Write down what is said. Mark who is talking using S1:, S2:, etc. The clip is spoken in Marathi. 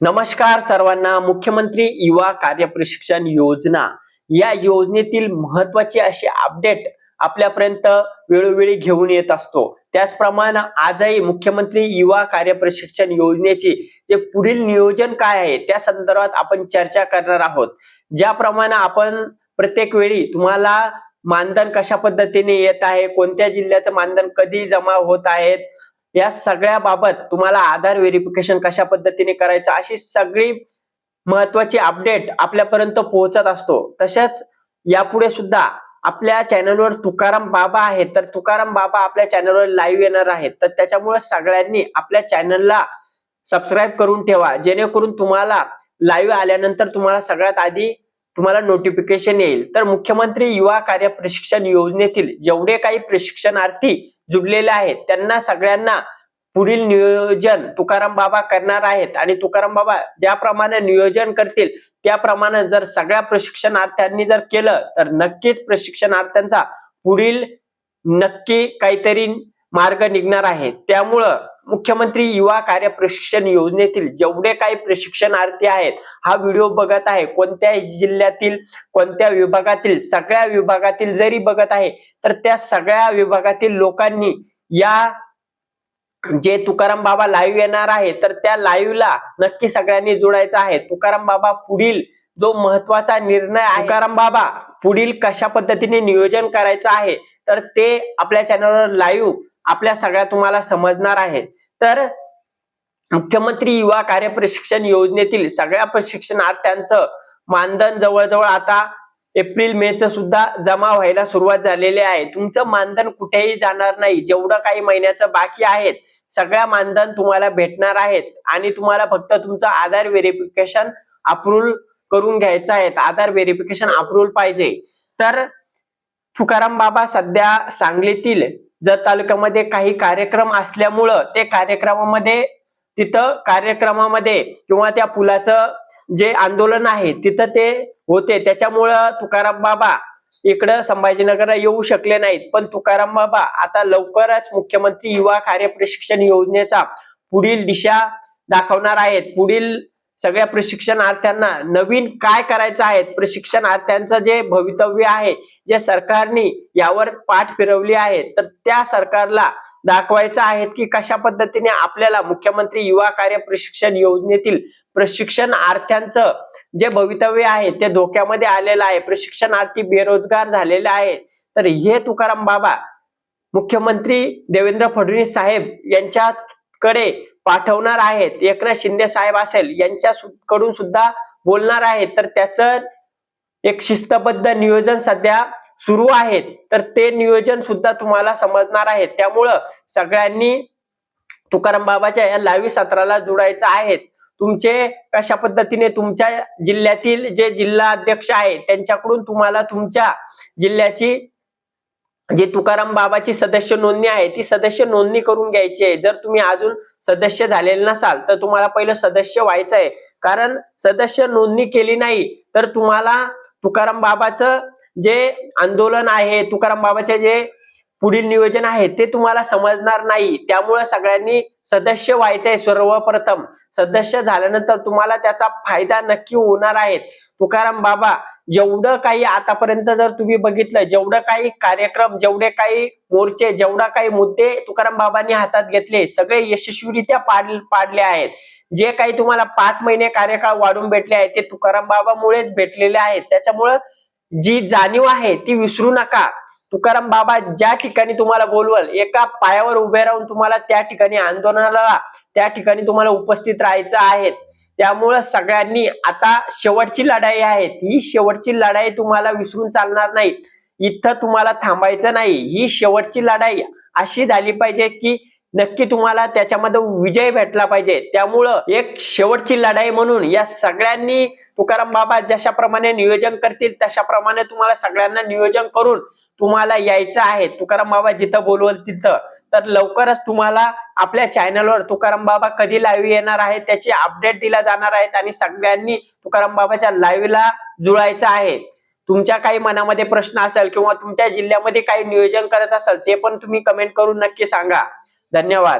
S1: नमस्कार सर्वांना. मुख्यमंत्री युवा कार्य प्रशिक्षण योजना. या योजनेतील महत्वाची अशी अपडेट आपल्यापर्यंत वेळोवेळी घेऊन येत असतो. त्याचप्रमाणे आजही मुख्यमंत्री युवा कार्य प्रशिक्षण योजनेचे जे पुढील नियोजन काय आहे त्या संदर्भात आपण चर्चा करणार आहोत. ज्याप्रमाणे आपण प्रत्येक वेळी तुम्हाला मानधन कशा पद्धतीने येत आहे कोणत्या जिल्ह्याचं मानधन कधी जमा होत आहेत या सगळ्या बाबत तुम्हाला आधार व्हेरिफिकेशन कशा पद्धतीने करायचं अशी सगळी महत्वाची अपडेट आपल्यापर्यंत पोहोचत असतो. तसेच यापुढे सुद्धा आपल्या चॅनलवर तुकाराम बाबा आहेत तर तुकाराम बाबा आपल्या चॅनलवर लाईव्ह येणार आहेत. तर त्याच्यामुळे सगळ्यांनी आपल्या चॅनलला सबस्क्राईब करून ठेवा. जेणेकरून तुम्हाला लाईव्ह आल्यानंतर तुम्हाला सगळ्यात आधी तुम्हाला नोटिफिकेशन येईल. तर मुख्यमंत्री युवा कार्य प्रशिक्षण योजनेतील जेवढे काही प्रशिक्षणार्थी जुडलेले आहेत त्यांना सगळ्यांना पुढील नियोजन तुकाराम बाबा करणार आहेत. आणि तुकाराम बाबा ज्याप्रमाणे नियोजन करतील त्याप्रमाणे जर सगळ्या प्रशिक्षणार्थ्यांनी जर केलं तर नक्कीच प्रशिक्षणार्थ्यांचा पुढील नक्की काहीतरी मार्ग निघणार आहे. त्यामुळं मुख्यमंत्री युवा कार्य प्रशिक्षण योजनेतील जेवढे काही प्रशिक्षणार्थी आहेत हा व्हिडिओ बघत आहे. कोणत्याही जिल्ह्यातील कोणत्या विभागातील सगळ्या विभागातील जरी बघत आहे तर त्या सगळ्या विभागातील लोकांनी या जे तुकाराम बाबा लाईव्ह येणार आहे तर त्या लाईव्हला नक्की सगळ्यांनी जोडायचं आहे. तुकाराम बाबा पुढील जो महत्त्वाचा निर्णय तुकाराम बाबा पुढील कशा पद्धतीने नियोजन करायचं आहे तर ते आपल्या चॅनलवर लाईव्ह आपल्या सगळ्या तुम्हाला समजणार आहे तर मुख्यमंत्री युवा कार्य प्रशिक्षण योजनेतील सगळ्या प्रशिक्षणार्थ्यांचं मानधन जवळजवळ आता एप्रिल मे च सुद्धा जमा व्हायला सुरुवात झालेली आहे. तुमचं मानधन कुठेही जाणार नाही. जेवढं काही महिन्याचं बाकी आहेत सगळ्या मानधन तुम्हाला भेटणार आहेत. आणि तुम्हाला फक्त तुमचं आधार व्हेरिफिकेशन अप्रूव्ह करून घ्यायचं आहे. आधार व्हेरिफिकेशन अप्रूव्हल पाहिजे. तर तुकाराम बाबा सध्या सांगलीतील जत तालुक्यामध्ये काही कार्यक्रम असल्यामुळं ते कार्यक्रमामध्ये तिथं कार्यक्रमामध्ये किंवा त्या पुलाचं जे आंदोलन आहे तिथं ते होते. त्याच्यामुळं तुकाराम बाबा इकडं संभाजीनगरला येऊ शकले नाहीत. पण तुकाराम बाबा आता लवकरच मुख्यमंत्री युवा कार्य प्रशिक्षण योजनेचा पुढील दिशा दाखवणार आहेत. पुढील सगळ्या प्रशिक्षणार्थ्यांना नवीन काय करायचं आहे? प्रशिक्षणार्थ्यांचं जे भवितव्य आहे जे सरकारने यावर पाठ फिरवली आहे तर त्या सरकारला दाखवायचं आहे की कशा पद्धतीने आपल्याला मुख्यमंत्री युवा कार्य प्रशिक्षण योजनेतील प्रशिक्षणार्थ्यांचं जे भवितव्य आहे ते धोक्यामध्ये आलेलं आहे. प्रशिक्षणार्थी बेरोजगार झालेले आहेत. तर हे तुकाराम बाबा मुख्यमंत्री देवेंद्र फडणवीस साहेब यांच्याकडे पाठवणार आहेत. एकनाथ शिंदे साहेब असेल यांच्या कडून सुद्धा बोलणार आहेत. तर त्याचं एक शिस्तबद्ध नियोजन सध्या सुरू आहेत तर ते नियोजन सुद्धा तुम्हाला समजणार आहे. त्यामुळं सगळ्यांनी तुकाराम बाबाच्या या लाईव्ह सत्राला जोडायचं आहे. तुमचे कशा पद्धतीने तुमच्या जिल्ह्यातील जे जिल्हा अध्यक्ष आहे त्यांच्याकडून तुम्हाला तुमच्या जिल्ह्याची जे तुकाराम बाबाची सदस्य नोंदणी आहे ती सदस्य नोंदणी करून घ्यायची आहे. जर तुम्ही अजून सदस्य झालेले नसाल तर तुम्हाला पहिलं सदस्य व्हायचं आहे. कारण सदस्य नोंदणी केली नाही तर तुम्हाला तुकाराम बाबाचं जे आंदोलन आहे तुकाराम बाबाचे जे पुढील नियोजन आहे ते तुम्हाला समजणार नाही. त्यामुळे सगळ्यांनी सदस्य व्हायचं आहे सर्वप्रथम. सदस्य झाल्यानंतर तुम्हाला त्याचा फायदा नक्की होणार आहे. तुकाराम बाबा जेवढं काही आतापर्यंत जर तुम्ही बघितलं जेवढं काही कार्यक्रम जेवढे काही मोर्चे जेवढा काही मुद्दे तुकाराम बाबांनी हातात घेतले सगळे यशस्वीरित्या पाड पाडले आहेत. जे काही तुम्हाला पाच महिने कार्यकाळ वाढून भेटले आहेत ते तुकाराम बाबामुळेच भेटलेले आहेत. त्याच्यामुळं जी जाणीव आहे ती विसरू नका. तुकाराम बाबा ज्या ठिकाणी तुम्हाला बोलवल एका पायावर उभे राहून तुम्हाला त्या ठिकाणी आंदोलनाला त्या ठिकाणी तुम्हाला उपस्थित राहायचं आहे. त्यामुळं सगळ्यांनी आता शेवटची लढाई आहे. ही शेवटची लढाई तुम्हाला विसरून चालणार नाही. इथं तुम्हाला थांबायचं नाही. ही शेवटची लढाई अशी झाली पाहिजे की नक्की तुम्हाला त्याच्यामध्ये विजय भेटला पाहिजे. त्यामुळं एक शेवटची लढाई म्हणून या सगळ्यांनी तुकाराम बाबा जशाप्रमाणे नियोजन करतील तशाप्रमाणे तुम्हाला सगळ्यांना नियोजन करून तुम्हाला यायचं आहे. तुकाराम बाबा जिथं बोलवल तिथं. तर लवकरच तुम्हाला आपल्या चॅनलवर तुकाराम बाबा कधी लाईव्ह येणार आहे त्याची अपडेट दिला जाणार आहेत आणि सगळ्यांनी तुकाराम बाबाच्या लाईव्हला जुळायचं आहे. तुमच्या काही मनामध्ये प्रश्न असेल किंवा तुमच्या जिल्ह्यामध्ये काही नियोजन करत असाल ते पण तुम्ही कमेंट करून नक्की सांगा. धन्यवाद.